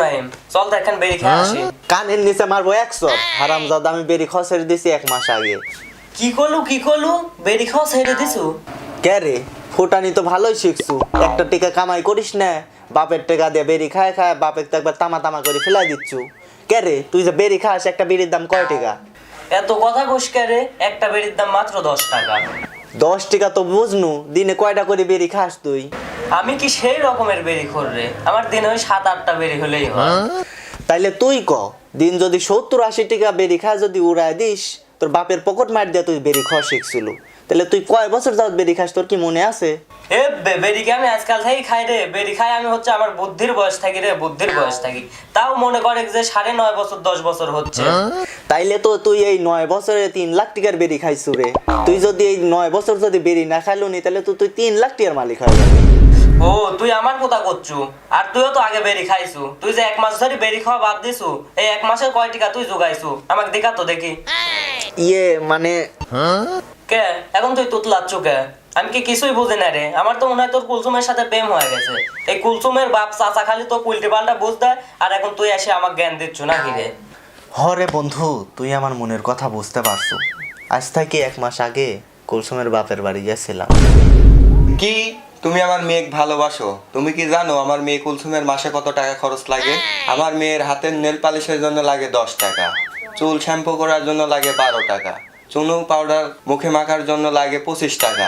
তো এখন বেরি খেয়ে আসি। কানের নিচে মারবো একশো। হারামজাদা আমি বেরি খসের দিছি এক মাস আগে। কি করলু কি করলু? বেরি খাওয়া ছেড়ে দিছু? কে রে? ফুটানি তো ভালোই শিখছু। একটা টিকা কামাই করিস না বাপের টেকা দিয়ে বেরি খায় খায় বাপের তো একবার তামা তামা করে ফেলাই দিচ্ছু। কে রে? তুই যে বেরি খাস একটা বেরির দাম কয় টাকা? এত কথা ঘুষ রে? একটা বেরির দাম মাত্র দশ টাকা। দশ টাকা তো বুঝনু দিনে কয়টা করে বেরি খাস তুই? আমি কি সেই রকমের বেরি রে? আমার দিনে ওই সাত আটটা বেরি হলেই হয়। তাইলে তুই ক দিন যদি সত্তর আশি টাকা বেরি খা যদি উড়ায় দিস তোর বাপের পকেট মার দিয়ে তুই বেরি খাওয়া শিখছিল। তাহলে তুই কয় বছর যাও বেরি খাস তোর কি মনে আছে? এ বে- বেরিকে আমি আজকাল থেকেই খাই রে? বেরি খাই আমি হচ্ছে আমার বুদ্ধির বয়স থাকি রে বুদ্ধির বয়স থাকি। তাও মনে করে যে সাড়ে নয় বছর দশ বছর হচ্ছে। তাইলে তো তুই এই নয় বছরে তিন লাখ টাকার বেরি খাইছু রে। তুই যদি এই নয় বছর যদি বেরি না খাইলো নি তাহলে তো তুই তিন লাখ টাকার মালিক হয়ে যাবি। ও তুই আমার কথা করছু আর তুইও তো আগে বেরি খাইছু। তুই যে এক মাস ধরে বেরি খাওয়া বাদ দিছু এই এক মাসের কয় টিকা তুই যোগাইছু আমাকে দেখা তো দেখি। ইয়ে মানে? কে? এখন তুই তুতলাচ্ছু কে? আমি কি কিছুই বুঝি না রে। আমার তো মনে হয় তোর কুলসুমের সাথে প্রেম হয়ে গেছে। এই কুলসুমের বাপ চাচা খালি তো উল্টি পাল্টা বুঝ দেয় আর এখন তুই এসে আমার জ্ঞান দিচ্ছ না কি রে হরে বন্ধু তুই আমার মনের কথা বুঝতে পারছ। আজ থেকে এক মাস আগে কুলসুমের বাপের বাড়ি গেছিলাম। কি? তুমি আমার মেয়েকে ভালোবাসো। তুমি কি জানো আমার মেয়ে কুলসুমের মাসে কত টাকা খরচ লাগে? আমার মেয়ের হাতের নেল পালিশের জন্য লাগে দশ টাকা। চুল শ্যাম্পু করার জন্য লাগে বারো টাকা। চুনু পাউডার মুখে মাখার জন্য লাগে পঁচিশ টাকা।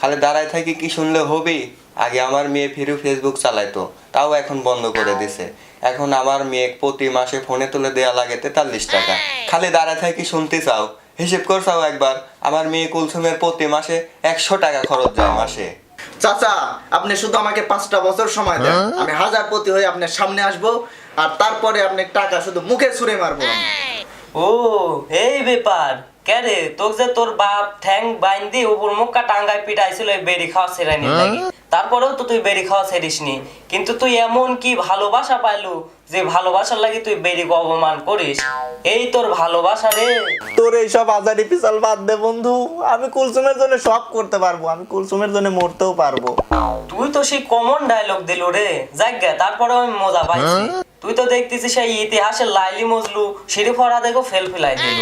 খালি দাঁড়ায় থাকি কি শুনলে হবি? আগে আমার মেয়ে ফিরু ফেসবুক চালাইতো, তাও এখন বন্ধ করে দিছে। এখন আমার মেয়ে প্রতি মাসে ফোনে তুলে দেয়া লাগে তেতাল্লিশ টাকা। খালি দাঁড়ায় থাকি শুনতে চাও। হিসেব করছাও একবার, আমার মেয়ে কুলসুমের প্রতি মাসে একশো টাকা খরচ যায় মাসে। চাচা আপনি শুধু আমাকে পাঁচটা বছর সময় দেন। আমি হাজার প্রতি হয়ে আপনার সামনে আসব আর তারপরে আপনি টাকা শুধু মুখে ছুঁড়ে মারবো। ও এই ব্যাপার। কে রে তোর যে তোর বাপ ঠ্যাং বাইন দিয়ে উপর মুখটা টাঙ্গায় পিটাইছিল এই বেরি খাওয়া ছেড়ানি লাগি তারপরেও তো তুই বেরি খাওয়া ছেড়িসনি। কিন্তু তুই এমন কি ভালোবাসা পাইলু যে ভালোবাসার লাগি তুই বেরিকে অপমান করিস? এই তোর ভালোবাসা রে। তোর এইসব আজারি পিছাল বাদ দে বন্ধু। আমি কুলসুমের জন্য সব করতে পারব আমি কুলসুমের জন্য মরতেও পারব। তুই তো সেই কমন ডায়লগ দিল রে। গে তারপরে আমি মজা পাইছি। তুই তো দেখতেছিস সেই ইতিহাসের লাইলি মজলু সিঁড়ি ফরা দেখো ফেল ফেলাই দিল।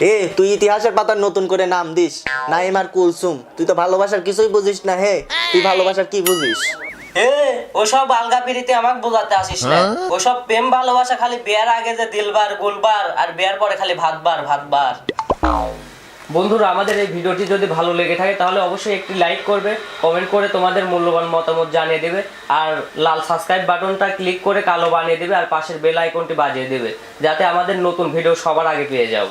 এ তুই ইতিহাসের পাতার নতুন করে নাম দিস। নাইম আর কুলসুম তুই তো ভালোবাসার কিছুই বুঝিস না হে। তুই ভালোবাসার কি বুঝিস? এ ওসব আলগা পিড়িতে আমাকে বোঝাতে আসিস না। ওসব প্রেম ভালোবাসা খালি বিয়ার আগে যে দিলবার গুলবার আর বিয়ার পরে খালি ভাতবার ভাতবার। বন্ধুরা আমাদের এই ভিডিওটি যদি ভালো লেগে থাকে তাহলে অবশ্যই একটি লাইক করবে কমেন্ট করে তোমাদের মূল্যবান মতামত জানিয়ে দেবে আর লাল সাবস্ক্রাইব বাটনটা ক্লিক করে কালো বানিয়ে দেবে আর পাশের বেল আইকনটি বাজিয়ে দেবে যাতে আমাদের নতুন ভিডিও সবার আগে পেয়ে যাও।